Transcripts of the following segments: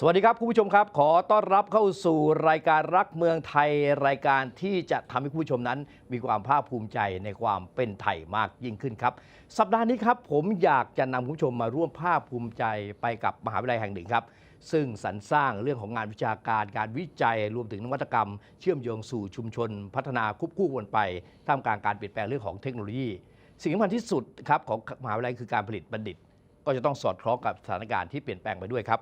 สวัสดีครับ คุณผู้ชมครับ ขอต้อนรับเข้าสู่รายการรักเมืองไทยรายการที่จะทำให้คุณผู้ชมนั้น มีความภาคภูมิใจในความเป็นไทยมากยิ่งขึ้นครับ สัปดาห์นี้ครับผมอยากจะนำคุณผู้ชมมาร่วมภาคภูมิใจไปกับมหาวิทยาลัยแห่งหนึ่งครับ ซึ่งสรรสร้างเรื่องของงานวิชาการการวิจัย รวมถึงนวัตกรรม เชื่อมโยงสู่ชุมชน พัฒนาควบคู่กันไปท่ามกลางการเปลี่ยนแปลงเรื่องของเทคโนโลยี สิ่งสำคัญที่สุดครับของมหาวิทยาลัยคือการผลิตบัณฑิต ก็จะต้องสอดคล้องกับสถานการณ์ที่เปลี่ยนแปลงไปด้วยครับ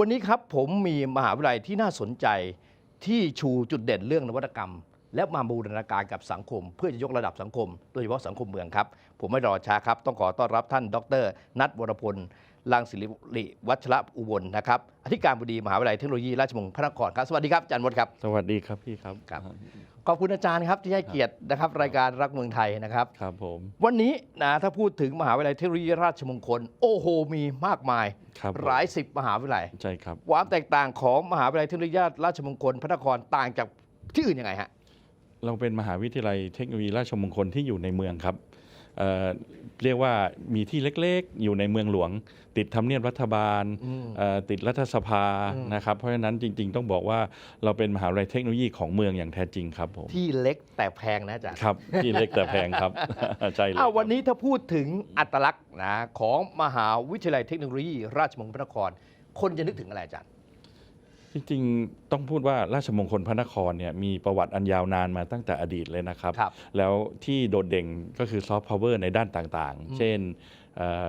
วันนี้ครับผมมีมหาวิทยาลัยที่น่าสนใจที่ชูจุดเด่นเรื่องนวัตกรรม และมาบูรณาการกับสังคม เพื่อจะยกระดับสังคม โดยเฉพาะสังคมเมืองครับ ผมไม่รอช้าครับ ต้องขอต้อนรับท่าน ดร นัทวรพล ลังศิริวัชระอุบลนะครับอธิการบดีมหาวิทยาลัยเทคโนโลยีราชมงคลพระนครครับสวัสดีครับอาจารย์มดครับสวัสดีครับพี่ครับครับขอบคุณอาจารย์ครับที่ให้เกียรตินะครับรายการรักเมืองไทยนะครับครับผมวันนี้นะถ้าพูดถึงมหาวิทยาลัยเทคโนโลยีราชมงคล โอ้โหมีมากมายครับผมหลายสิบมหาวิทยาลัยใช่ครับความแตกต่างของมหาวิทยาลัยเทคโนโลยีราชมงคลพระนครต่างจากที่อื่นยังไงฮะเราเป็นมหาวิทยาลัยเทคโนโลยีราชมงคลที่อยู่ในเมืองครับ เอ่อเรียกว่ามีที่เล็กๆ อยู่ในเมืองหลวง ติดทำเนียบรัฐบาลอืมเอ่อติดรัฐสภาอืมนะครับ เพราะฉะนั้นจริง ๆ ต้องบอกว่าเราเป็นมหาวิทยาลัยเทคโนโลยีของเมืองอย่างแท้จริงครับผมที่เล็กแต่แพงนะอาจารย์ครับ ที่เล็กแต่แพงครับใช่เลยอ้าวครับวันนี้ถ้าพูดถึงอัตลักษณ์นะของมหาวิทยาลัยเทคโนโลยี ราชมงคลพระนคร คนจะนึกถึงอะไรอาจารย์ จริงๆ ต้องพูดว่าราชมงคลพระนครเนี่ยมีประวัติอันยาวนานมาตั้งแต่อดีตเลยนะครับ ครับแล้วที่โดดเด่นก็คือซอฟต์พาวเวอร์ในด้านต่างอืมๆเช่นเอ่อ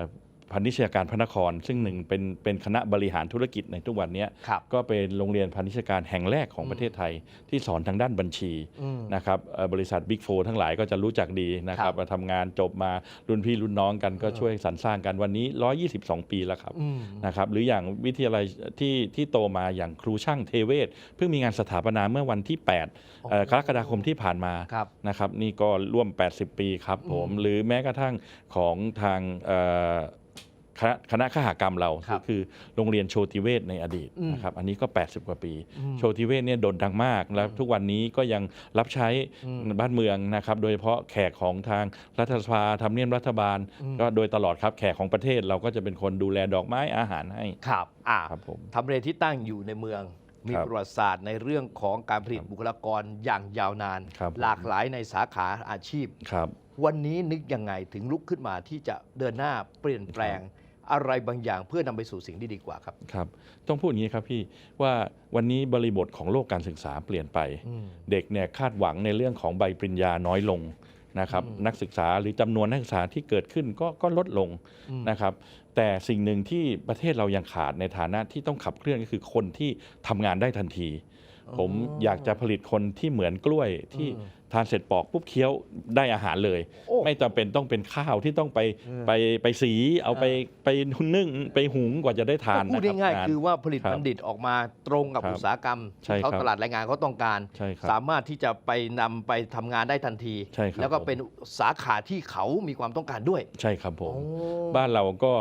พาณิชยการพระนคร ซึ่งหนึ่งเป็นเป็นคณะบริหารธุรกิจในทุกวันเนี้ยครับก็เป็นโรงเรียนพาณิชยการแห่งแรกของอืมประเทศไทย ที่สอนทางด้านบัญชีอืมนะครับเอ่อบริษัทบิ๊กโฟทั้งหลายก็จะรู้จักดีนะคครัรับบมาทำงานจบมารุ่นพี่รุ่นน้องกันก็เออช่วยสรรสร้างกันวันนี้ 122 ปีแล้วครับอืมนะครับหรืออย่างวิทยาลัยที่ที่โตมาอย่างครูช่างเทเวศ เพิ่งมีงานสถาปนาเมื่อวันที่8เอ่อกรกฎาคมที่ผ่านมาครับนะครับนี่ก็ร่วม 80 ปีครับผมอืมหรือแม้กระทั่งของทางเอ่อ คณะคณะขหกรรมเราครัก็บคือโรงเรียนโชติเวศในอดีตอืมนะครับอันนี้ก็ 80 กว่าปีอืมโชติเวศเนี่ยโด่งดังมาก แล้วทุกวันนี้ก็ยังรับใช้อืมบ้านเมืองนะครับโดยเฉพาะแขกของทางรัฐสภาทำเนียบรัฐบาลอืมก็โดยตลอดครับแขกของประเทศเราก็จะเป็นคนดูแลดอกไม้อาหารให้ ครับอ่าครับผมทำเลที่ตั้งอยู่ในเมืองมีครับประวัติศาสตร์ในเรื่องของการผลิตครับบุคลากรอย่างยาวนานครับผมหลากหลายในสาขาอาชีพครับวันนี้นึกยังไงถึงลุกขึ้นมาที่จะเดินหน้าเปลี่ยนแปลง อะไรบางอย่างเพื่อนำไปสู่สิ่งที่ดีกว่าครับครับ ต้องพูดอย่างนี้ครับพี่ว่าวันนี้บริบทของโลกการศึกษาเปลี่ยนไปอืมเด็กเนี่ยคาดหวังในเรื่องของใบปริญญาน้อยลงนะครับอืมนักศึกษาหรือจำนวนนักศึกษาที่เกิดขึ้นก็ก็ลดลงอืมนะครับ แต่สิ่งหนึ่งที่ประเทศเรายังขาดในฐานะที่ต้องขับเคลื่อนก็คือคนที่ทำงานได้ทันที ผมอยากจะผลิตคนที่เหมือนกล้วยที่อืม ทานเสร็จปอกปุ๊บเคี้ยวได้อาหารเลย โอ้ไม่จำเป็นต้องเป็นข้าวที่ต้องไปอืม ไปไปสีเอาไปเออไปนึ่งไปหุงกว่าจะได้ทานพูดนะครับง่ายงนๆคือว่าผลิตครับบัณฑิตออกมาตรงกับครับอุตสาหกรรมใช่ที่เขาครับตลาดแรงงานเขาต้องการ ใช่ครับสามารถที่จะไปนำไปทำงานได้ทันที ใช่ครับ แล้วก็ผมเป็นสาขาที่เขามีความต้องการด้วย ใช่ครับผมโอ้บ้านเราก็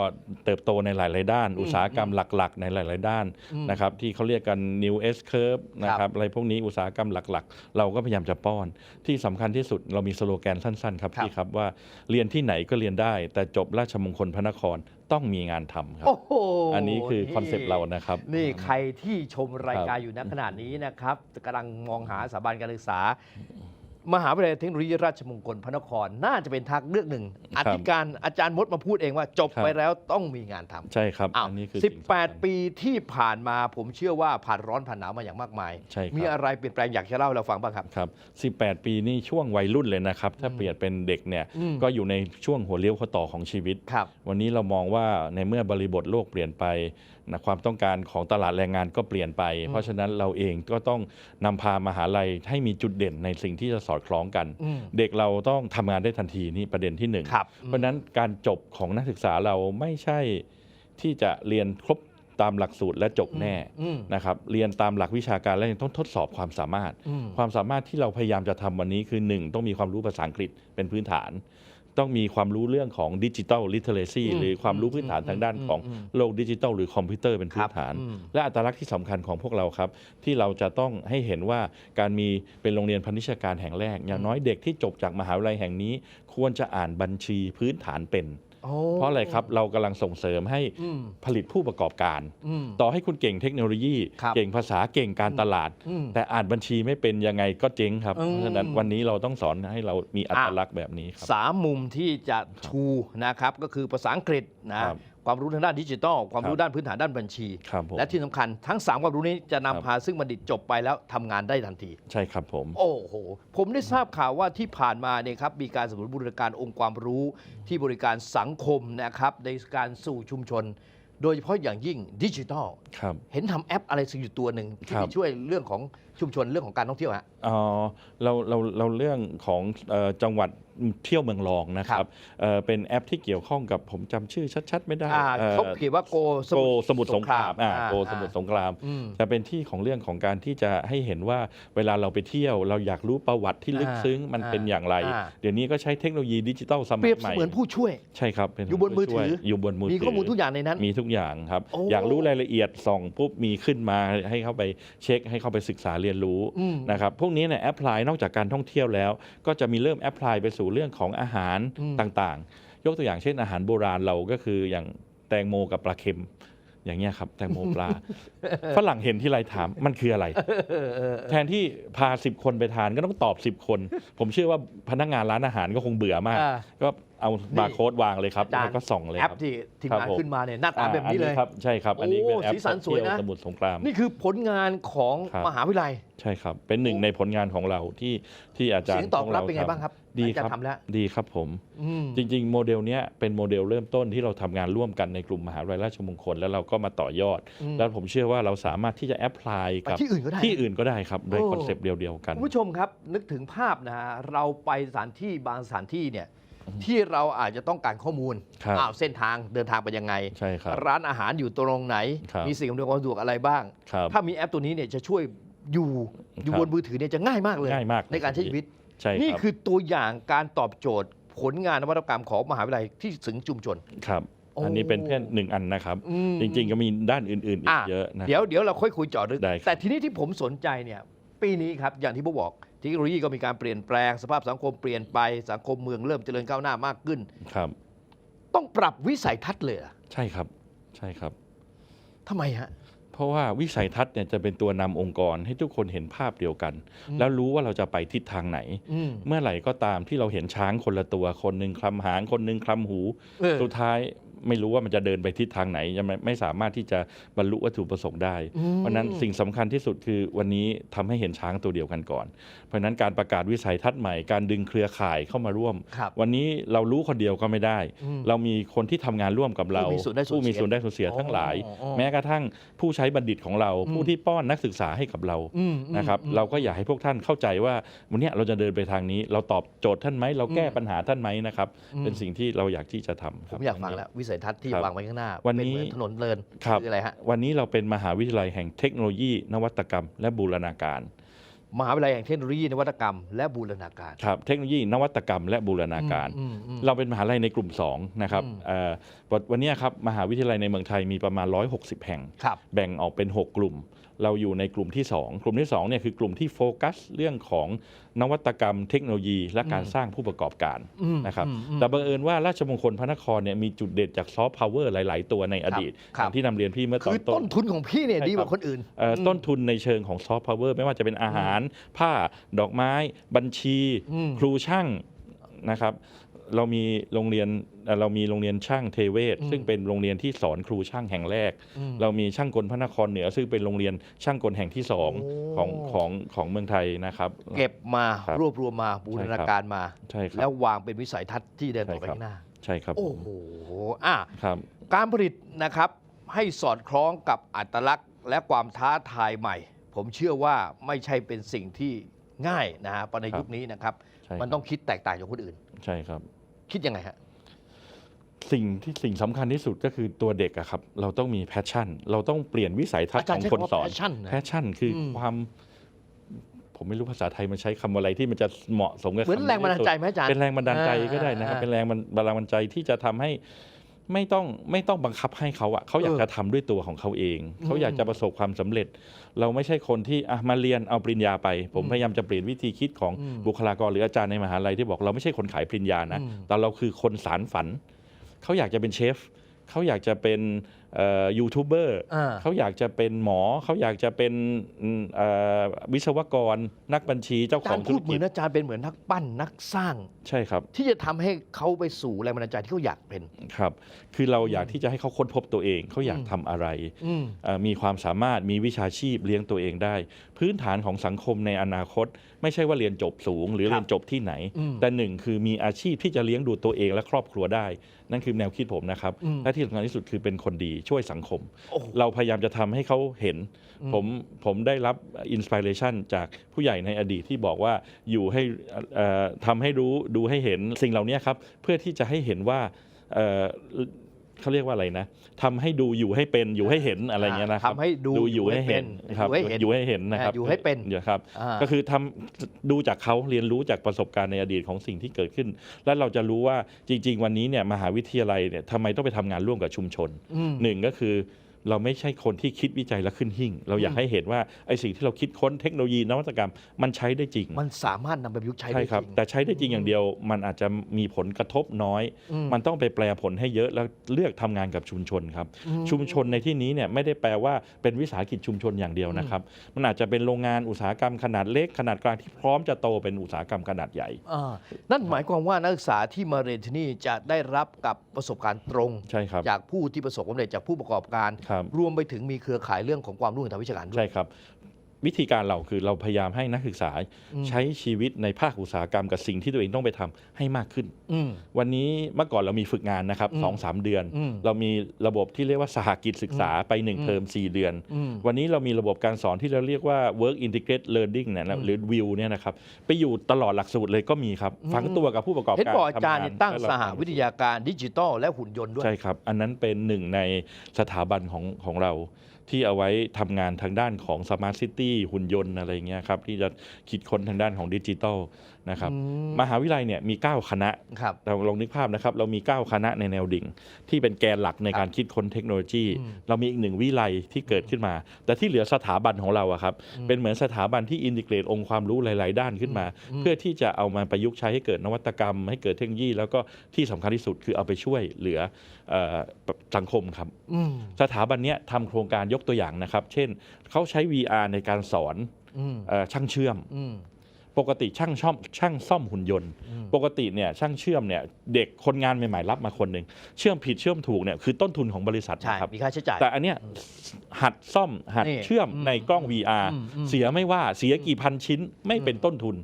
เติบโตในหลาย ๆ ด้านอืมอุตสาหกรรมหลัก ๆ ในหลาย ๆ ด้านอืมนะครับที่เขาเรียกกัน new S curve นะคครัรับบอะไรพวกนี้อุตสาหกรรมหลัก ๆ เราก็พยายามจะป้อนที่สำคัญที่สุดเรามีสโลแกนสั้นๆครับครับพี่ครับว่าเรียนที่ไหนก็เรียนได้ แต่จบราชมงคลพระนครต้องมีงานทำครับโอ้โหอันนี้คือคอนเซปต์เรานะครับ นี่ใครที่ชมรายการครับอยู่ณขณะนี้นะครับกำลังมองหาสถาบันการศึกษา มหาวิทยาลัยเทคโนโลยีราชมงคลพระนครน่าจะเป็นทางเลือกหนึ่งอธิการอาจารย์มดมาพูดเองว่าจบครับไปแล้วต้องมีงานทำใช่ครับอ้าวอันนี้คือสิบสิ่งสำคัญแปดปีที่ผ่านมาผมเชื่อว่าผ่านร้อนผ่านหนาวมาอย่างมากมายใช่ครับมีอะไรเปลี่ยนแปลงอยากจะเล่าให้เราฟังบ้างครับครับ18 ปีนี่ช่วงวัยรุ่นเลยนะครับ ถ้าเปรียบเป็นเด็กเนี่ยอืมก็อยู่ในช่วงหัวเลี้ยวหัวต่อของชีวิตครับวันนี้เรามองว่าในเมื่อบริบทโลกเปลี่ยนไป นะความต้องการของตลาดแรงงานก็เปลี่ยนไป เพราะฉะนั้นเราเองก็ต้องนำพามหาลัยให้มีจุดเด่นในสิ่งที่จะสอดคล้องกัน อืมเด็กเราต้องทำงานได้ทันทีนี่ประเด็นที่หนึ่งครับเพราะฉะนั้นการจบของนักศึกษาเราไม่ใช่ที่จะเรียนครบตามหลักสูตรและจบแน่อืมนะครับเรียนตามหลักวิชาการและยังต้องทดสอบความสามารถ อืม ความสามารถที่เราพยายามจะทำวันนี้คือ 1 ต้องมีความรู้ภาษาอังกฤษเป็นพื้นฐาน ต้องมีความรู้เรื่องของดิจิ t a ลลิเทเรซีอืมหรือความรู้พื้นฐานอืมทางด้านอืมของอืมโลกดิจิทัลหรือคอมพิวเตอร์เป็นพื้นฐานครับอืมและอัตลักษณ์ที่สำคัญของพวกเราครับ ที่เราจะต้องให้เห็นว่าการมีเป็นโรงเรียนพาณิชยการแห่งแรก อย่างน้อยเด็กที่จบจากมหาวิทยาลัยแห่งนี้ ควรจะอ่านบัญชีพื้นฐานเป็นโอ้ เพราะอะไรครับเรากำลังส่งเสริมให้อืมผลิตผู้ประกอบการอืมต่อให้คุณเก่งเทคโนโลยี ครับเก่งภาษาเก่งการตลาด อืมแต่อ่านบัญชีไม่เป็นยังไงก็เจ๊งครับ อืม เพราะฉะนั้นวันนี้เราต้องสอนให้เรามีอัตลักษณ์แบบนี้ครับ สามมุมที่จะชูนะครับก็คือภาษาอังกฤษนะครับความรู้ทางด้านดิจิทัลความรู้ครับด้านพื้นฐานด้านบัญชี ครับผมและที่สำคัญทั้ง 3 ความรู้นี้จะนำครับพาซึ่งบัณฑิตจบไปแล้วทำงานได้ทันที ใช่ครับผม โอ้โห ผมได้ทราบข่าวว่าที่ผ่านมาเนี่ยครับมีการสนับสนุนบริการองค์ความรู้ที่บริการสังคมนะครับในการสู่ชุมชน โดยเฉพาะอย่างยิ่งดิจิทัล ครับ เห็นทำแอปอะไรสักอยู่ตัวหนึ่งที่ครับ ไปช่วยเรื่องของชุมชนเรื่องของการท่องเที่ยวฮะ เอ่อเราเราเราเรื่องของเอ่อจังหวัด เที่ยวเมืองรองนะคครัรับบเอ่อเป็นแอปที่เกี่ยวข้องกับผมจำชื่อชัด ๆ ไม่ได้อ่าอ่อ เขาเขียนว่าโกโกสมุทรสงครามอ่าอ่าโกสมุทรสงคราม อืม จะเป็นที่ของเรื่องของการที่จะให้เห็นว่าเวลาเราไปเที่ยว เราอยากรู้ประวัติที่ลึกซึ้งมันอ่าเป็นอย่างไร อ่า เดี๋ยวนี้ก็ใช้เทคโนโลยีดิจิตอลสมัเปรียยบใหเสม่มือนผู้ช่วย ใช่ครับเป็นอยู่บนมือถือ ผู้ช่วยอยู่บนมือถือมีข้อมูลทุกอย่างในนั้น มีทุกอย่างครับ โอ้อยากรู้รายละเอียดส่องปุ๊บมีขึ้นมาให้เข้าไปเช็ค ให้เข้าไปศึกษาเรียนรู้อืมนะครับพวกนี้เนี่ยแอพพลายนอกจากการท่องเที่ยวแล้ว ก็จะมีเริ่มแอพพลายไปสู่เรื่องของอาหารอืมต่างๆ ยกตัวอย่างเช่นอาหารโบราณเราก็คืออย่างแตงโมกับปลาเค็มอย่างเงี้ยครับแตงโมปลาฝรั่งเห็นที่ไรถามมันคืออะไร แทนที่พาสิบคนไปทานก็ต้องตอบสิบคน ผมเชื่อว่าพนักงานร้านอาหารก็คงเบื่อมากอ่าก็ เอาบาร์โค้ดวางเลยครับอาจารย์ แล้วก็ส่องเลยแอคปรับ ที่ทีมครับงานผม ขึ้นมาเนี่ยหน้าตาแบบนี้เลย อ่าอัครับใช่ครับ อันนี้เป็นโอ้แอปสีสันสวยนะท่องเที่สมุทรสงคราม นี่คือผลงานของครับ มหาวิทยาลัย ใช่ครับ เป็นหนึ่งในผลงานของเราที่ที่อาจารย์เสียงตอบรับขเป็นไงบ้างครับดีหลังคจากรับทำแล้ว ดีครับผม อืม จริง ๆ โมเดลเนี้ยเป็นโมเดลเริ่มต้นที่เราทำงานร่วมกันในกลุ่มมหาวิทยาลัยราชมงคล แล้วเราก็มาต่อยอด อืม แล้วผมเชื่อว่าเราสามารถที่จะแอพพลายไปกับที่อื่นก็ได้ ที่อื่นก็ได้ครับโดยโอ้ คอนเซปต์เดียวๆกัน คุณผู้ชมครับ นึกถึงภาพนะฮะเราไปสถานที่บางสถานที่เนี่ย ที่เราอาจจะต้องการข้อมูลครับอ้าวเส้นทางเดินทางไปยังไง ใช่ครับร้านอาหารอยู่ตรงไหน ครับมีสิ่งอำนวยความสะดวกอะไรบ้าง ครับถ้ามีแอปตัวนี้เนี่ยจะช่วยอยู่อยู่ครับบนมือถือเนี่ยจะง่ายมากเลย ง่ายมากในการใช้ชีวิต ใช่นี่ครับคือตัวอย่างการตอบโจทย์ผลงานนวัตกรรมของมหาวิทยาลัยที่ถึงชุมชน ครับ โอ้ อันนี้เป็นแค่หนึ่งอันนะครับ อืมจริงๆก็มีด้านอื่นๆอีกเยอะนะ เดี๋ยวเดี๋ยวเราค่อยคุยเจอดลึก ได้ครับแต่ทีนี้ที่ผมสนใจเนี่ยปีนี้ครับอย่างที่ผมบอก เทคโนโลยีก็มีการเปลี่ยนแปลงสภาพสังคมเปลี่ยนไปสังคมเมืองเริ่มเจริญก้าวหน้ามากขึ้น ครับ ต้องปรับวิสัยทัศน์เลยเหรอใช่ครับใช่ครับ ทำไมฮะ เพราะว่าวิสัยทัศน์เนี่ยจะเป็นตัวนำองค์กรให้ทุกคนเห็นภาพเดียวกัน อืม แล้วรู้ว่าเราจะไปทิศทางไหน อืม เมื่อไหร่ก็ตามที่เราเห็นช้างคนละตัว คนหนึ่งคลำหางคนหนึ่งคลำหู เออ สุดท้าย ไม่รู้ว่ามันจะเดินไปทิศทางไหนยังไม่ไม่สามารถที่จะบรรลุวัตถุประสงค์ได้อืมเพราะฉะนั้นสิ่งสำคัญที่สุดคือวันนี้ทำให้เห็นช้างตัวเดียวกันก่อน เพราะฉะนั้นการประกาศวิสัยทัศน์ใหม่การดึงเครือข่ายเข้ามาร่วมครับวันนี้เรารู้คนเดียวก็ไม่ได้อืมเรามีคนที่ทำงานร่วมกับเรา ผู้มีส่วนได้ส่วนผู้มีเสียส่วนได้ส่วนเสียทั้งหลายอ๋ออ๋อแม้กระทั่งผู้ใช้บัณฑิตของเราอืมผู้ที่ป้อนนักศึกษาให้กับเราอืมอืมนะครับอืมเราก็อยากให้พวกท่านเข้าใจว่าวันเนี้ยเราจะเดินไปทางนี้ เราตอบโจทย์ท่านไหมเราแก้อืมปัญหาท่านไหมนะครับอืมเป็นสิ่งที่เราอยากที่จะทำคผรับมอยากฟังแล้ววิสัยทัศน์ที่ครับวางไว้ข้างหน้าวันนี้เป็เหมือถนนเลินครับคืออะไรฮะวันนี้เราเป็นมหาวิทยาลัยแห่งเทคโนโลยี นวัตกรรม และบูรณาการ มหาวิทยาลัยแห่งเทคโนโลยีนวัตกรรม และบูรณาการครับเทคโนโลยีนวัตกรรม และบูรณาการอืมอืมเราเป็นมหาลัยในกลุ่ม2นะครับอืมเอ่อวันวันเนี้ยครับมหาวิทยาลัยในเมืองไทยมีประมาณ 160 แห่งครับแบ่งออกเป็น 6 กลุ่ม เราอยู่ในกลุ่มที่ 2 กลุ่มที่2เนี่ยคือกลุ่มที่โฟกัสเรื่องของ นวัตกรรมเทคโนโลยีและการอืมสร้างผู้ประกอบการอืมนะครับอืมอืมแต่บังเอิญว่าราชมงคลพระนครเนี่ยมีจุดเด่นจากซอฟต์พาวเวอร์หลาย ๆ ตัวในอดีตครับอย่างที่นำเรียนพี่เมื่อตคืออนต้ต้นนทุนของพี่เนี่ยใช่ดีกว่าครับคนอื่นเอ่ออมต้นทุนในเชิงของซอฟต์พาวเวอร์ไม่ว่าจะเป็นอาหาร ผ้าดอกไม้ บัญชีอืมครูช่างนะครับ เรามีโรงเรียนเอ่อเรามีโรงเรียนช่างเทเวศอืมซึ่งเป็นโรงเรียนที่สอนครูช่างแห่งแรกอืมเรามีช่างกลพระนครเหนือ ซึ่งเป็นโรงเรียนช่างกลแห่งที่สองโอ้ของของของเมืองไทยนะครับ เก็บมาครับรวบรวมมาบูรณาการมาใช่คแล้รัวบวางเป็นวิสัยทัศน์ที่เดินต่อไปใช่ครับข้างหน้า ใช่ครับ โอ้โหอะครับการผลิตนะครับให้สอดคล้องกับอัตลักษณ์และความท้าทายใหม่ ผมเชื่อว่าไม่ใช่เป็นสิ่งที่ง่ายนะฮะในครับยุคนี้นะครับใช่มันต้องคิดแตกต่างจากคนอื่น ใช่ครับ คิดยังไงฮะสิ่งที่สิ่งสำคัญที่สุดก็คือตัวเด็กอะครับ เราต้องมีแพชชั่น เราต้องเปลี่ยนวิสัยทัศน์อาจารขย์องใช้คนคำว่าสอน passion นะแพชชั่นคืออมความ ผมไม่รู้ภาษาไทยมันใช้คำอะไรที่มันจะเหมาะสมกับเหมือนคำแรงบันดาลใจที่สุไหมอาจารย์ เป็นแรงบันดาลใจก็ได้นะครับอ่าเป็นแรงบันบันดาลใจที่จะทำให้ ไม่ต้องไม่ต้องบังคับให้เขาอะเขาอยากเออจะทำด้วยตัวของเขาเอง เขาอยากอืมจะประสบความสำเร็จ เราไม่ใช่คนที่อะมาเรียนเอาปริญญาไปผมอืมพยายามจะเปลี่ยนวิธีคิดของอืมบุคลากรหรืออาจารย์ในมหาลัยที่บอกเราไม่ใช่คนขายปริญญานะอืมแต่เราคือคนสารฝัน เขาอยากจะเป็นเชฟเขาอยากจะเป็นเอ่อ ยูทูบเบอร์อ่าเขาอยากจะเป็นหมอเขาอยากจะเป็นอืมเอ่อวิศวกรนักบัญชีเจ้าอาขจาอรงย์ธุพูรดเหมืกิอจนอาจารย์เป็นเหมือนนักปั้นนักสร้างใช่ครับ ที่จะทำให้เขาไปสู่แรงบันดาลใจที่เขาอยากเป็นครับ คือเราอยากที่จะให้เขาค้นพบตัวเองเขาอยากอืมทำอะไรอืมเอ่อมีความสามารถมีวิชาชีพเลี้ยงตัวเองได้ พื้นฐานของสังคมในอนาคต ไม่ใช่ว่าเรียนจบสูง หรือครับเรียนจบที่ไหนอืมแต่หนึ่งคือมีอาชีพที่จะเลี้ยงดูตัวเองและครอบครัวได้ นั่นคือแนวคิดผมนะครับอืมและที่สำคัญที่สุดคือเป็นคนดีช่วยสังคมโอ้โหเราพยายามจะทำให้เขาเห็นอืมผมผมได้รับอินสปิเรชันจากผู้ใหญ่ในอดีตที่บอกว่าอยู่ให้เอ่อทำให้รู้ดูให้เห็นสิ่งเหล่านี้ครับ เพื่อที่จะให้เห็นว่า เอ่อเขาเรียกว่าอะไรนะทำให้ดูอยู่ให้เป็นอยู่ให้เห็นอะไรเงี้ยนะครับทำให้ดูอยู่ให้เห็นอยู่ครับให้เห็นอยู่ให้เห็นนะครับอยู่ให้เป็นอยู่ครับอ่าก็คือทำดูจากเขาเรียนรู้จากประสบการณ์ในอดีตของสิ่งที่เกิดขึ้น แล้วเราจะรู้ว่าจริง ๆ วันนี้เนี่ยมหาวิทยาลัยเนี่ยทำไมต้องไปทำงานร่วมกับชุมชนอืมหนึ่งก็คือ เราไม่ใช่คนที่คิดวิจัยและขึ้นหิ่ง เราอยากอืมให้เห็นว่าไอ้สิ่งที่เราคิดค้นเทคโนโลยีนวัตกรรมมันใช้ได้จริง มันสามารถนำไปประยุกต์ใช้ใช่ได้ครับจริง แต่ใช้ได้จริงอย่างเดียว มันอาจจะมีผลกระทบน้อย อืม มันต้องไปแปลผลให้เยอะแล้วเลือกทำงานกับชุมชนครับอืมชุมชนในที่นี้เนี่ยไม่ได้แปลว่าเป็นวิสาหกิจชุมชนอย่างเดียวนะครับ มันอาจจะเป็นโรงงานอุตสาหกรรมขนาดเล็กขนาดกลางที่พร้อมจะโตเป็นอุตสาหกรรมขนาดใหญ่ อ่านั่นหมายความว่านักศึกษาที่มาเรียนที่นี่จะได้รับกับประสบการณ์ตรง ใช่ครับ จากผู้ที่ประสบความสำเร็จจากผู้ประกอบการ ครับรวมไปถึงมีเครือข่ายเรื่องของความรู้ทางวิชาการด้วย ใช่ครับ วิธีการเราคือเราพยายามให้นักศึกษาอืมใช้ชีวิตในภาคอุตสาหกรรมกับสิ่งที่ตัวเองต้องไปทำให้มากขึ้นอืมวันนี้เมื่อก่อนเรามีฝึกงานนะครับอืมสองสามเดือนอืมเรามีระบบที่เรียกว่าสหกิจศึกษาไปหนึ่งอืมเทอม4 เดือนอืมวันนี้เรามีระบบการสอนที่เราเรียกว่า work integrated learning เนี่ยนะอืมหรือ WIL เนี่ยนะครับไปอยู่ตลอดหลักสูตรเลยก็มีครับอืมฝังตัวกับผู้ประกอบเห็นการบอกอาจารย์ทำนี่ตั้งแล้วเรสหวิทยาการดิจิทัลและหุ่นยนต์ด้วยใช่ครับอันนั้นเป็นหนึ่งในสถาบันของของเรา ที่เอาไว้ทำงานทางด้านของสมาร์ทซิตี้หุ่นยนต์อะไรเงี้ยครับที่จะคิดค้นทางด้านของดิจิทัล นะครับอืมมหาวิทยาลัยเนี่ยมี 9 คณะครับเราลองนึกภาพนะครับ เรามี 9 คณะในแนวดิ่ง ที่เป็นแกนหลักในการคิดค้นเทคโนโลยีอืมเรามีอีกหนึ่งวิไลที่เกิดขึ้นมา แต่ที่เหลือสถาบันของเราอะครับอืมเป็นเหมือนสถาบันที่อินทิเกรตองค์ความรู้หลาย ๆ ด้านขึ้นมาอืมเพื่อที่จะเอามาประยุกต์ใช้ให้เกิดนวัตกรรม ให้เกิดเทคโนโลยี แล้วก็ที่สำคัญที่สุดคือเอาไปช่วยเหลือเอ่อสังคมครับอืมสถาบันเนี้ยทำโครงการยกตัวอย่างนะครับ เช่นเขาใช้ VR ในการสอนอืมเออช่างเชื่อมอืม ปกติช่างช่อมช่างซ่อมหุ่นยนต์อืมปกติเนี่ยช่างเชื่อมเนี่ยเด็กคนงานใหม่ๆรับมาคนหนึ่งเชื่อมผิดเชื่อมถูกเนี่ยคือต้นทุนของบริษัทใช่นะครับมีค่าใช้จ่าย แต่อันเนี้ยหัดซ่อมหัดนี่เชื่อมอืมในกล้อง VR อืมอืม เสียไม่ว่าเสียกี่พันชิ้นไม่เป็นต้นทุน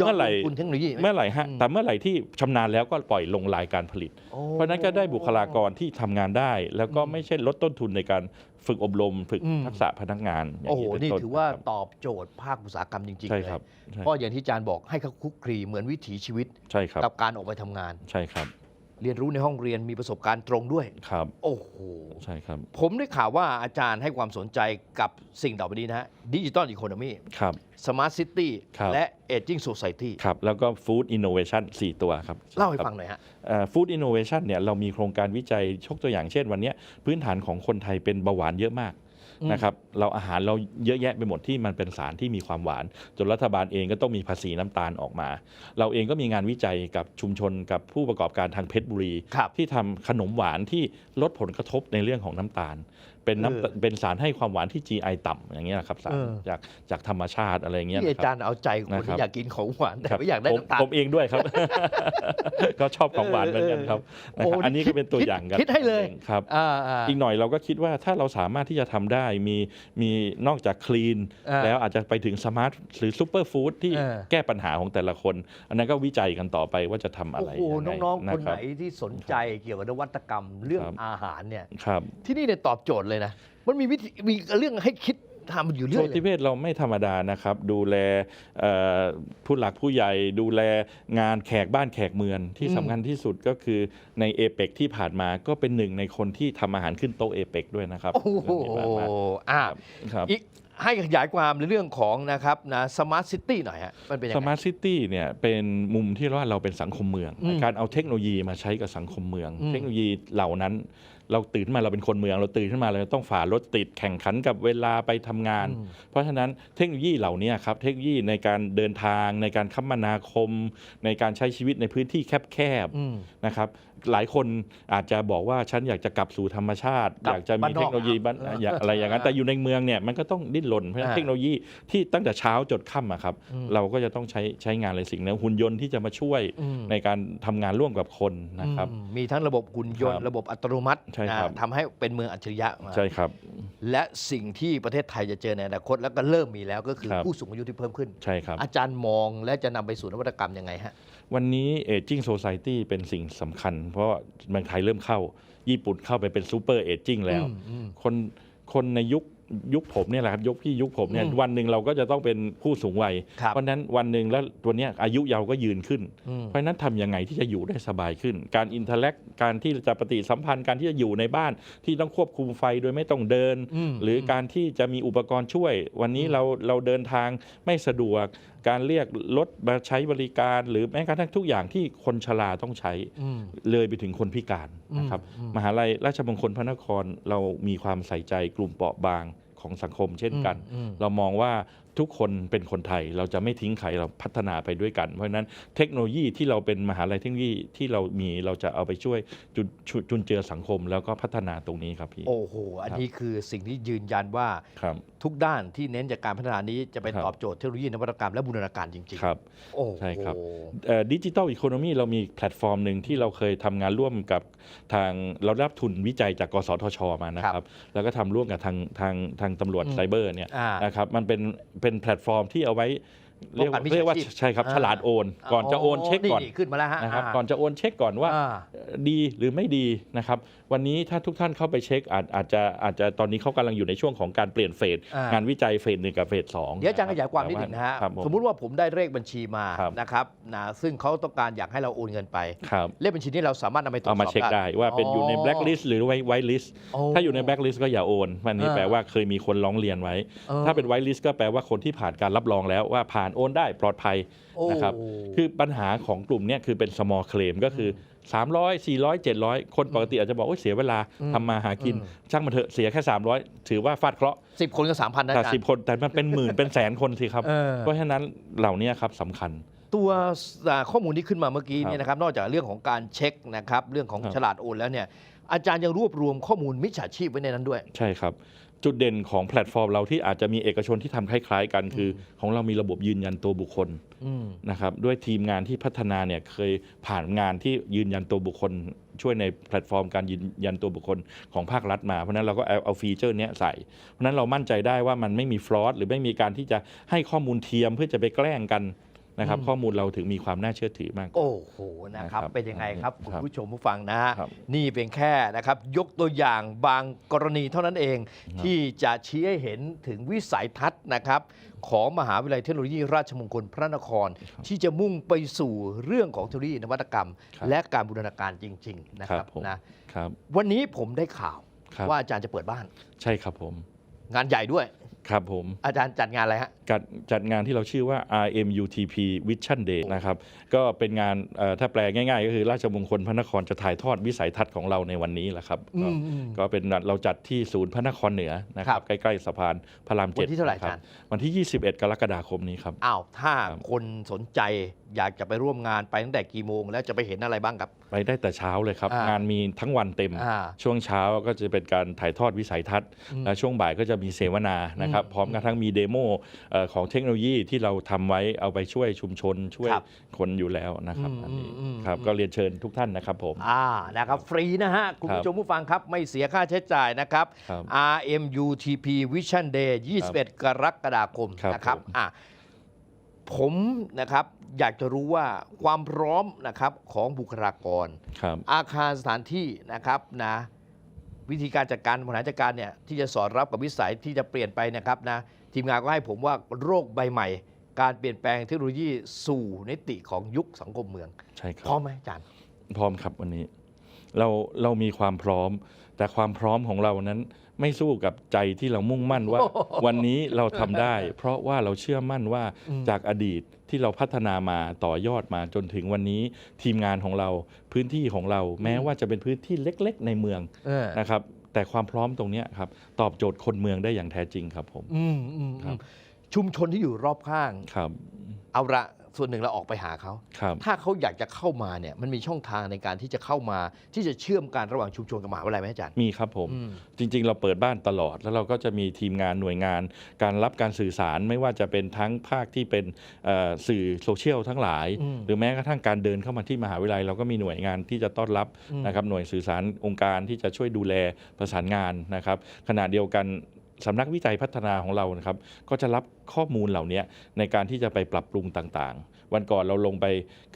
ยอเมื่ดอไหร่ลงทุนเทคโนโลยีไหม เมื่อไหร่ฮะอืมแต่เมื่อไหร่ที่ชำนาญแล้วก็ปล่อยลงรายการผลิต โอ้ เพราะฉะนั้นก็ได้บุคลากรที่ทำงานได้ แล้วก็ไม่ใช่ลดต้นทุนในการฝึกอบรมฝึกอืม ทักษะพนักงานย่างโอ้โห เป็นี่ต้ถือว่าครับตอบโจทย์ภาคอุตสาหกรรมจริง ๆ ใช่เลยครับใช่เพราะอย่างที่อาจารย์บอกให้เขาคลุกคลีเหมือนวิถีชีวิตใช่ครับ กับการออกไปทำงาน ใช่ครับ เรียนรู้ในห้องเรียนมีประสบการณ์ตรงด้วย ครับ โอ้โห ใช่ครับ ผมได้ข่าวว่าอาจารย์ให้ความสนใจกับสิ่งต่อไปนี้นะฮะดิจิตอลอีโคโนมีครับ สมาร์ทซิตี้ครับ และเอจิ้งโซซ i ตี้ครับ แล้วก็ฟู้ดอินโนเวชัน4ตัวครับเล่าให้ครับฟังหน่อยฮะ ฟู้ดอินโนเวชันเนี่ยเรามีโครงการวิจัยชกตัวอย่างเช่นวันเนี้ยพื้นฐานของคนไทยเป็นเบาหวานเยอะมากอืม นะครับเราอาหารเราเยอะแยะไปหมดที่มันเป็นสารที่มีความหวาน จนรัฐบาลเองก็ต้องมีภาษีน้ำตาลออกมา เราเองก็มีงานวิจัยกับชุมชนกับผู้ประกอบการทางเพชรบุรีครับที่ทำขนมหวานที่ลดผลกระทบในเรื่องของน้ำตาล เป็นน้ำเออเป็นสารให้ความหวานที่ GI ต่ำอย่างเงี้ยครับสารเออ จากจากธรรมชาติอะไรอย่างเงี้ยที่นะอาครับจารย์เอาใจคนนะครับ ที่อยากกินของหวานแต่ครับไม่อยากได้ผมน้ำตาล ผมเองด้วยครับ ก็ชอบของหวานเหมือนกันครับนะโอ้ครับอันนี้ก็เป็นตัวคิดอย่างกันคิดให้เลย ครับ อ่าอ่า อีกหน่อยเราก็คิดว่าถ้าเราสามารถที่จะทำได้มีมีนอกจากคลีน อ่าแล้วอาจจะไปถึงสมาร์ทหรือซูเปอร์ฟู้ดที่เออแก้ปัญหาของแต่ละคน อันนั้นก็วิจัยกันต่อไปว่าจะทำอะโอ้ไรโหยังไงน้องๆะคนรัไหนบที่สนใจเกี่ยวกับนวัตกรรมเรื่องครับ อาหารเนี่ย ครับ ที่นี่เนี่ยตอบโจทย์เลยนะ มันมีวิธีมีเรื่องให้คิดทำอยู่เรื่โชอยติเลยเวชเราไม่ธรรมดานะครับ ดูแลเอ่อผู้หลักผู้ใหญ่ ดูแลงานแขกบ้านแขกเมืองที่อืม สำคัญที่สุดก็คือในเอเปกที่ผ่านมาก็เป็นหนึ่งในคนที่ทำอาหารขึ้นโต๊ะเอเปกด้วยนะครับโอ้โหเรื่องที่ผ่านมาอ่าครับ อีกให้ขยายความในเรื่องของนะครับนะสมาร์ทซิตี้หน่อยฮะมันเป็นยังสไง มาร์ทซิตี้เนี่ยเป็นมุมที่ว่าเราเป็นสังคมเมือง อืมการเอาเทคโนโลยีมาใช้กับสังคมเมือง อืมเทคโนโลยีเหล่านั้น เราตื่นขึ้นมาเราเป็นคนเมือง เราตื่นขึ้นมาเราต้องฝ่ารถติดแข่งขันกับเวลาไปทำงานอืมเพราะฉะนั้นเทคโนโลยีเหล่านี้ครับเทคโนโลยีในการเดินทาง ในการคมนาคม ในการใช้ชีวิตในพื้นที่แคบอืมๆนะครับหลายคนอาจจะบอกว่าฉันอยากจะกลับสู่ธรรมชาติกลับอยากจะมีบ้านนเทอกคโนโลยีบ้านเออออย่างอะไรอย่างนั้นแต่อยู่ในเมืองเนี่ยมันก็ต้องดิ้นรนเพราะฉะนั้นอ่าเทคโนโลยีที่ตั้งแต่เช้าจดค่ำอะครับอืมเราก็จะต้องใช้ใช้งานอะไรสิ่งนั้นหุ่นยนต์ที่จะมาช่วยอืมในการทำงานร่วมกับคนนะครับอืมมีทั้งระบบหุ่นยนครัต์บระบบอัตโนมัติใช่ครับอ่าทำให้เป็นเมืองอัจฉริยะมาใช่ครับ และสิ่งที่ประเทศไทยจะเจอในอนาคตแล้วก็เริ่มมีแล้วก็คือครับผู้สูงอายุที่เพิ่มขึ้นใช่ครับอาจารย์มองและจะนำไปสู่นวัตกรรมยังไงฮะวันนี้ Aging Society เป็นสิ่งสำคัญ เพราะว่าเมืองไทยเริ่มเข้า ญี่ปุ่นเข้าไปเป็นซูเปอร์เอจิ้งแล้วอืมอืมคนคนในยุค ยุคผมเนี่ยแหละครับยุคพี่ยุคผมเนี่ยอืมวันหนึ่งเราก็จะต้องเป็นผู้สูงวัยครับเพราะฉะนั้นวันหนึ่งแล้วตัวเนี้ยอายุเยาว์ก็ยืนขึ้นอืมเพราะฉะนั้นทำยังไงที่จะอยู่ได้สบายขึ้น การอินเทอร์แลกการที่จะปฏิสัมพันธ์การที่จะอยู่ในบ้านที่ต้องควบคุมไฟโดยไม่ต้องเดินอืมหรือการที่จะมีอุปกรณ์ช่วย วันนี้เราเราเดินทางไม่สะดวก การเรียกรถมาใช้บริการ หรือแม้กระทั่งทุกอย่างที่คนชราต้องใช้อืมเลยไปถึงคนพิการนะครับอืมมหาลัยราชมงคลพระนครเรามีความใส่ใจกลุ่มเปราะบาง ของสังคมเช่นกันอืมเรามองว่า ทุกคนเป็นคนไทยเราจะไม่ทิ้งใครเราพัฒนาไปด้วยกัน เพราะฉะนั้นเทคโนโลยีที่เราเป็นมหาลัยเทคโนโลยีที่เรามีเราจะเอาไปช่วยจุนจุนจุนเจือสังคม แล้วก็พัฒนาตรงนี้ครับพี่ โอ้โห อันนี้คือสิ่งที่ยืนยันว่าครับทุกด้านที่เน้นจากการพัฒนานี้จะไปครับตอบโจทย์เทคโนโลยีนวัตกรรมและบูรณาการจริงๆครับโอ้โหใช่ครับดิจิ t a ลอีโคโนมีเรามีแพลตฟอร์มหนึ่งที่เราเคยทำงานร่วมกับทางเราได้รับทุนวิจัยจากกสทชมานะคครัรับบแล้วก็ทำร่วมกับทางทางทางตำรวจอืมไซเบอร์เนี่ยอ่านนะครับมันเป็นเป็นแพลตฟอร์มที่เอาไว้เรียกป้องกันมิจฉาเรียกว่าชีพใช่ครับอ่าฉลาดโอน ก่อนจะโอนเช็คก่อนขึ้นมาแล้วฮะนะครับาก่อนจะโอนเช็คก่อนว่าอ่าเอ่อดีหรือไม่ดีนะครับ วันนี้ถ้าทุกท่านเข้าไปเช็คอาจอาจจะอาจจะตอนนี้เขากำลังอยู่ในช่วงของการเปลี่ยนเฟสอ่าง งานวิจัยเฟสหนึ่งกับเฟสสองเดี๋ยวอาจารย์ขยายความนิดหนึ่งนะฮะครับผ สมมุติว่าผมได้เลขบัญชีมาครับ นะครับนะซึ่งเขาต้องการอยากให้เราโอนเงินไป ครับเลขบัญชีนี้เราสามารถนำไปตรวจเอาสอบมาเช็คได้ว่าเป็นอยู่ในแบล็คลิสต์หรือไวไวลิสต์โอ้ถ้าอยู่ในแบล็คลิสต์ก็อย่าโอนวันนี้อ่า แปลว่าเคยมีคนร้องเรียนไว้ ออถ้าเป็นไวลิสต์ก็แปลว่าคนที่ผ่านการรับรองแล้วว่าผ่านโอนได้ปลอดภัยโอ้นะครับคือปัญหาของกลุ่มเนี้ยคือเป็น small claim ก็คือ 300 400 700 คนปกติอาจจะบอกว่าเสียเวลาอืมทำมาหากินอืมช่างมันเถอะเสียแค่ 300 ถือว่าฟาดเคราะห์สิบคนก็สามพันนะแต่อาจารสิบย์ คนแต่มันเป็นหมื่นเป็นแสนคนสิครับ เออ เพราะฉะนั้นเหล่านี้ครับสำคัญ ตัวอ่าข้อมูลที่ขึ้นมาเมื่อกี้ครับเนี่ยนะครับนอกจากเรื่องของการเช็คนะครับเรื่องของครับ ฉลาดโอนแล้วเนี่ย อาจารย์ยังรวบรวมข้อมูลมิจฉาชีพไว้ในนั้นด้วย ใช่ครับ จุดเด่นของแพลตฟอร์มเราที่อาจจะมีเอกชนที่ทำคล้าย ๆ กันคือ ของเรามีระบบยืนยันตัวบุคคลอืมนะครับด้วยทีมงานที่พัฒนาเนี่ยเคยผ่านงานที่ยืนยันตัวบุคคล ช่วยในแพลตฟอร์มการยืนยันตัวบุคคลของภาครัฐมา เพราะฉะนั้นเราก็เอาเอาฟีเจอร์เนี้ยใส่ เพราะฉะนั้นเรามั่นใจได้ว่ามันไม่มีฟลอสหรือไม่มีการที่จะให้ข้อมูลเทียมเพื่อจะไปแกล้งกัน นะครับอืมข้อมูลเราถึงมีความน่าเชื่อถือมากกว่าโอ้โหนะครับนะครับเป็นยังไงครับครับคุณผู้ชมผู้ฟังนะฮะครับนี่เป็นแค่นะครับยกตัวอย่างบางกรณีเท่านั้นเองครับที่จะชี้ให้เห็นถึงวิสัยทัศน์นะครับของมหาวิทยาลัยเทคโนโลยีราชมงคลพระนคร ที่จะมุ่งไปสู่เรื่องของเทคโนโลยีนวัตกรรมครับและการบูรณาการจริง ๆ นะครับผมนะครับวันนี้ผมได้ข่าวครับว่าอาจารย์จะเปิดบ้าน ใช่ครับผม งานใหญ่ด้วย ครับผม อาจารย์จัดงานอะไรฮะ จัดจัดงานที่เราชื่อว่า RMUTP Vision Day นะครับ ก็เป็นงานเอ่อถ้าแปลง่ายๆ ก็คือราชมงคลพระนครจะถ่ายทอดวิสัยทัศน์ของเราในวันนี้แหละครับอืก็มอืมก็เป็นเราจัดที่ศูนย์พระนครเหนือนะคครัรับบใกล้ๆสะพานพระรามวัเจ็ดนที่เท่าไหร่คอาจารย์วันที่ 21 กรกฎาคมนี้ครับ อ้าว ถ้าครับคนสนใจอยากจะไปร่วมงานไปตั้งแต่กี่โมง แล้วจะไปเห็นอะไรบ้างครับ ไปได้แต่เช้าเลยครับอ่างงานมีทั้งวันเต็มอ่าช่วงเช้าก็จะเป็นการถ่ายทอดวิสัยทัศน์อืมและช่วงบ่ายก็จะมีเสวนานะครับอืมพร้อมกันทั้งมีเดโมเอ่อของเทคโนโลยีที่เราทำไว้เอาไปช่วยชุมชนช่วยครับคนอยู่แล้วนะครับอืมอันนี้อืมครับอืมก็เรียนเชิญทุกท่านนะครับผมอ่านะครับฟรีนะฮะคุณครับผู้ชมผู้ฟังครับไม่เสียค่าใช้จ่ายนะครับครับ RMUTP Vision Day 21 กรกฎาคมครับนะครับผมอะผมนะครับอยากจะรู้ว่าความพร้อมนะครับของบุคลากรครับอาคารสถานที่นะครับนะ วิธีการจัดการบริหารจัดการเนี่ยที่จะสอดรับกับวิสัยที่จะเปลี่ยนไปนะครับนะทีมงานก็ให้ผมว่าโรคใบใหม่ การเปลี่ยนแปลงเทคโนโลยีสู่นิติของยุคสังคมเมืองใช่ครัพร้อบมไหมอาจารย์พร้อมครับวันนี้ เราเรามีความพร้อม แต่ความพร้อมของเรานั้น ไม่สู้กับใจที่เรามุ่งมั่นว่า วันนี้เราทำได้ เพราะว่าเราเชื่อมั่นว่าอืมจากอดีตที่เราพัฒนามาต่อยอดมาจนถึงวันนี้ทีมงานของเราพื้นที่ของเราแม้ว่าจะเป็นพื้นที่เล็ก ๆ ในเมืองเออ นะครับแต่ความพร้อมตรงเนี้ยครับตอบโจทย์คนเมืองได้อย่างแท้จริงครับผม อืมอืมครัอืบมชุมชนที่อยู่รอบข้าง ครับ เอาละ ส่วนหนึ่งเราออกไปหาเขาครับ ถ้าเขาอยากจะเข้ามาเนี่ยมันมีช่องทางในการที่จะเข้ามา ที่จะเชื่อมกันระหว่างชุมชนกับมหาวิทยาลัยไหมอาจารย์ มีครับผม อืม จริง ๆ เราเปิดบ้านตลอด แล้วเราก็จะมีทีมงานหน่วยงาน การรับการสื่อสารไม่ว่าจะเป็นทั้งภาคที่เป็นเอ่อสื่อโซเชียลทั้งหลาย อืมหรือแม้กระทั่งการเดินเข้ามาที่มหาวิทยาลัย เราก็มีหน่วยงานที่จะต้อนรับอืม นะครับหน่วยสื่อสารองค์การที่จะช่วยดูแลประสานงานนะครับขณะเดียวกัน สำนักวิจัยพัฒนาของเรานะครับก็จะรับข้อมูลเหล่านี้ในการที่จะไปปรับปรุงต่าง วันก่อนเราลงไป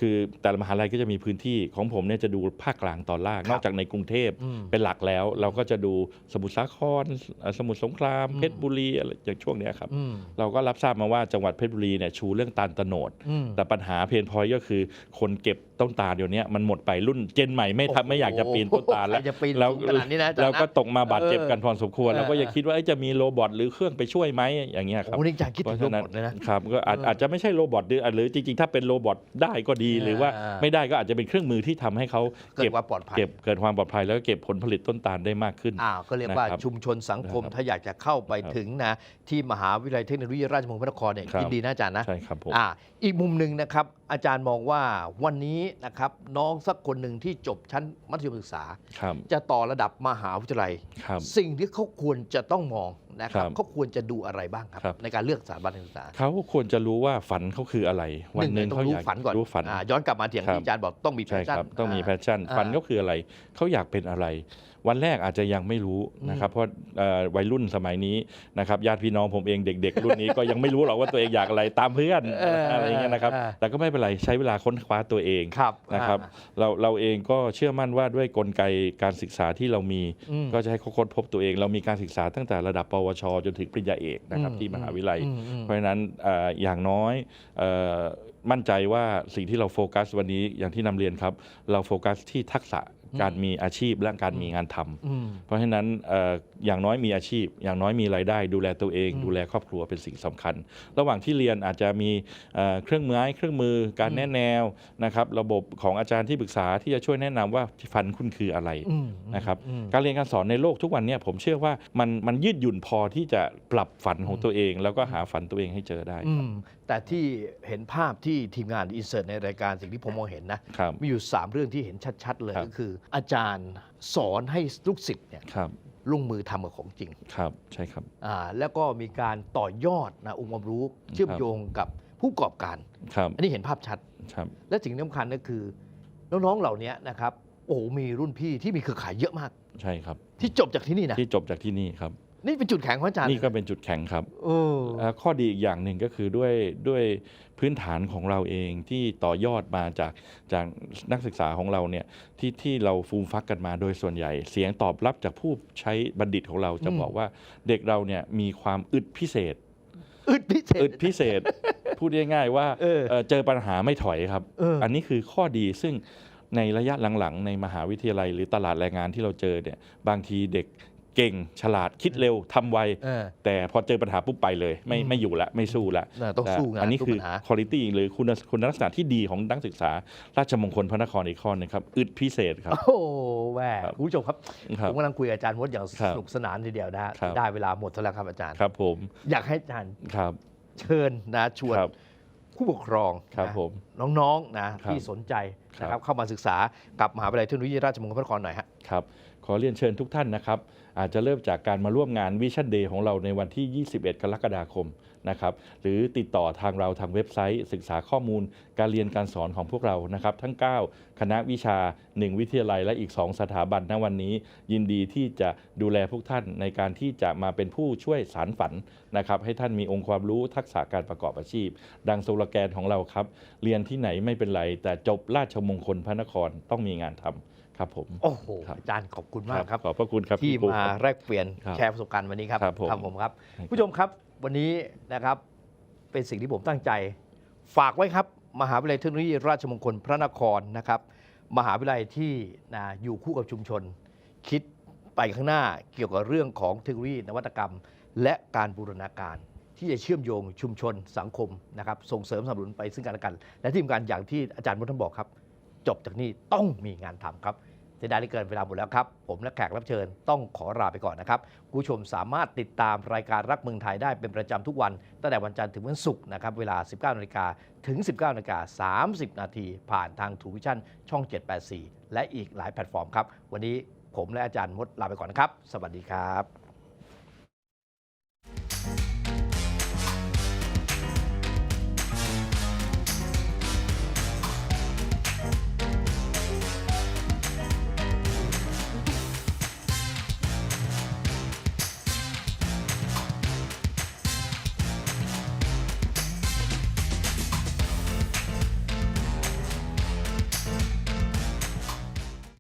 คือแต่ละมหาลัยก็จะมีพื้นที่ของผมเนี่ยจะดูภาคกลางตอนล่างครับนอกจากในกรุงเทพอืมเป็นหลักแล้ว เราก็จะดูสมุทรสาครเอ่อสมุทรสงครามอืมเพชรบุรีอะไรอย่างช่วงเนี้ยครับอืมเราก็รับทราบมาว่าจังหวัดเพชรบุรีเนี่ยชูเรื่องตาลตะโนดอืมแต่ปัญหาเพนพอยก็คือคนเก็บต้นตาลเดี๋ยวนี้มันหมดไปรุ่นเจนใหม่ไม่ทำไม่อยากจะปีนต้นตาลแล้วใครจะปีนแล้วสูงขนาดนี้นะอาจารย์นะเราก็ตกมาบาดเจ็บกันเออพอสมควรเออเราก็ยังคิดว่าเอ้ยจะมีโรบอทหรือเครื่องไปช่วยไหมอย่างเงี้ยครับโอ้นี่อาจารย์คิดถึงโรบอทเลยนะครับก็อาจเออออาจจะไม่ใช่โรบอทหรือหรือจริงๆถ้าเป็นโรบอทได้ก็ดีหรือว่าอ่าไม่ได้ก็อาจจะเป็นเครื่องมือที่ทำให้เขาเกิเก็ดบความปลอดภัยเก็บเกิดความปลอดภัยแล้วก็เก็บผลผลิตต้นตาลได้มากขึ้นอ้าวก็เรียกว่านะครับชุมชนสังคมนะครับถ้าอยากจะเข้าไปครับถึงนะที่มหาวิทยาลัยเทคโนโลยีราชมงคลพระนครเนี่ยครับยินดีนะอาจารย์นะใช่ครับผมอ่าอีกมุมหนึ่งนะครับอาจารย์มองว่าวันนี้นะครับน้องสักคนหนึ่งที่จบชั้นมัธยมศึกษาครับจะต่อระดับมหาวิทยาลัยครับสิ่งที่เขาควรจะต้องมอง นะครับครับเขาควรจะดูอะไรบ้างครับครับ ในการเลือกสถาบันการศึกษาเขาควรจะรู้ว่าฝันเขาคืออะไร วันหนึ่งต้อเขางรู้อยากฝันก่อนรู้ฝันอ่าย้อนกลับมาเถียงครับที่อาจารย์บอกต้องมีแพใช่ชชั่นครับต้องมีแพชชั่นอ่าฝันก็คืออะไรเขาอยากเป็นอะไร วันแรกอาจจะยังไม่รู้นะครับเพราะเอ่อวัยรุ่นสมัยนี้นะครับญาติพี่น้องผมเองเด็ก ๆ รุ่นนี้ก็ยังไม่รู้หรอกว่าตัวเองอยากอะไรตามเพื่อนเออออะไรอย่างเงี้ยนะครับเออแต่ก็ไม่เป็นไรใช้เวลาค้นคว้าตัวเองครับนะครับอ่าเราเราเองก็เชื่อมั่นว่าด้วยกลไกการศึกษาที่เรามีอืมก็จะให้เขาค้นพบตัวเอง เรามีการศึกษาตั้งแต่ระดับปวช จนถึงปริญญาเอกนะครับอืมที่มหาวิทยาลัยอืมอืมเพราะฉะนั้นเอ่ออย่างน้อยเอ่อมั่นใจว่าสิ่งที่เราโฟกัสวันนี้อย่างที่นำเรียนครับ เราโฟกัสที่ทักษะ การมีอาชีพและการมีงานทำอืมเพราะฉะนั้นเอ่ออย่างน้อยมีอาชีพ อย่างน้อยมีรายได้ ดูแลตัวเองอืมดูแลครอบครัวเป็นสิ่งสำคัญ ระหว่างที่เรียนอาจจะมีเอ่อเครื่องมือเครื่องมือการอืมแนะแนวนะครับระบบของอาจารย์ที่ปรึกษาที่จะช่วยแนะนำว่าฟันคุณคืออะไรอืมนะครับอืมการเรียนการสอนในโลกทุกวันเนี้ผมเชื่อว่ามันมันยืดหยุ่นพอที่จะปรับฝันของตัวเอง แล้วก็หาฝันตัวเองให้เจอได้อืครับมแต่ที่เห็นภาพที่ทีมงานอินเสิร์ตในรายการสิ่งที่ผมมองเห็นนะครับมีอยู่ 3 เรื่องที่เห็นชัด ๆ เลยครับก็คืออาจารย์สอนให้ลูกศิษย์เนี่ยครับลงมือทำกับของจริงครับใช่ครับ อ่าแล้วก็มีการต่อยอดนะองค์ความรู้เชื่อมโยงกับผู้ประกอบการ ครับอันนี้เห็นภาพชัด ครับและสิ่งที่สำคัญก็คือ น้องๆเหล่านี้นะครับโอ้โหมีรุ่นพี่ที่มีเครือข่ายเยอะมาก ใช่ครับ ที่จบจากที่นี่นะที่จบจากที่นี่ครับ นี่เป็นจุดแข็งของอาจารย์นี่ก็เป็นจุดแข็งครับเออเอ่อข้อดีอีกอย่างหนึ่งก็คือด้วยด้วยพื้นฐานของเราเองที่ต่อยอดมาจากจากนักศึกษาของเราเนี่ยที่ที่เราฟูมฟักกันมาโดยส่วนใหญ่ เสียงตอบรับจากผู้ใช้บัณฑิตของเราจะอืมบอกว่าเด็กเราเนี่ยมีความอึดพิเศษอึดพิเศอึษดพิเศษ พูดง่ายๆว่าเออเอ่อเจอปัญหาไม่ถอยครับเอออัอันนี้คือข้อดีซึ่งในระยะหลังๆ ในมหาวิทยาลัยหรือตลาดแรงงานที่เราเจอเนี่ยบางทีเด็ก เก่งฉลาดคิดเร็วทำไวเออแต่พอเจอปัญหาปุ๊บไปเลย ไม่อืมไม่อยู่ละไม่สู้ละน่ะต้องสู้งานอันนี้สู้คือปัญหาคุณภาพหรือคุณคุณลักษณะที่ดีของนักศึกษา ราชมงคลพระนครอีกข้อหนึงครับอึดพิเศษครับ โอ้โหแหวครับคุณผู้ชมครับครัผบมกำลังคุยกับอาจารย์มดอย่างครับสนุกสนานทีเดียวนะฮะครับได้เวลาหมดแล้วครับอาจารย์ครับผมอยากให้อาจารย์ครับ เชิญนะชวนครับผู้ปกครองครับนะผมน้องๆนะครับที่สนใจนะคครัรับบเข้ามาศึกษากับมหาวิทยาลัยเทคโนโลยีราชมงคลพระนครหน่อยฮะครับ ขอเรียนเชิญทุกท่านนะครับ อาจจะเริ่มจากการมาร่วมงานวิชั่นเดย์ของเราในวันที่ 21 กรกฎาคมนะครับ หรือติดต่อทางเราทางเว็บไซต์ ศึกษาข้อมูล การเรียนการสอนของพวกเรานะครับ ทั้ง 9 คณะวิชา 1 วิทยาลัยและอีก 2 สถาบันณวันนี้ ยินดีที่จะดูแลพวกท่านในการที่จะมาเป็นผู้ช่วยสารฝันนะครับ ให้ท่านมีองค์ความรู้ทักษะการประกอบอาชีพ ดังโซโลแกนของเราครับ เรียนที่ไหนไม่เป็นไร แต่จบราชมงคลพระนครต้องมีงานทำ ครับผม โอ้โหครับอาจารย์ขอบคุณมากครับ ขอบพระคุณครับที่พี่ปูมาครับ แลกเปลี่ยนครับแชร์ประสบการณ์วันนี้ครับครับผม ผมครับครับ ผู้ชมครับวันนี้นะครับเป็นสิ่งที่ผมตั้งใจ ฝากไว้ครับมหาวิทยาลัยเทคโนโลยีราชมงคลพระนครนะครับ มหาวิทยาลัยที่นะอยู่คู่กับชุมชน คิดไปข้างหน้าเกี่ยวกับเรื่องของเทคโนโลยีนวัตกรรม และการบูรณาการ ที่จะเชื่อมโยงชุมชนสังคมนะครับส่งเสริมสนับสนุนไปซึ่งกันและกัน และที่สำคัญอย่างที่อาจารย์มุทบอกครับ จบจากนี้ต้องมีงานทำครับเสียดายเหลือเกินเวลาหมดแล้วครับ ผมและแขกรับเชิญต้องขอลาไปก่อนนะครับคุณผู้ชมสามารถติดตามรายการรักเมืองไทยได้เป็นประจำทุกวัน ตั้งแต่วันจันทร์ถึงวันศุกร์นะครับเวลา 19นาฬิกาถึง 19นาฬิกา30 นาทีผ่านทางทูวิชั่นช่อง 784 และอีกหลายแพลตฟอร์มครับ วันนี้ผมและอาจารย์มดลาไปก่อนนะครับ สวัสดีครับ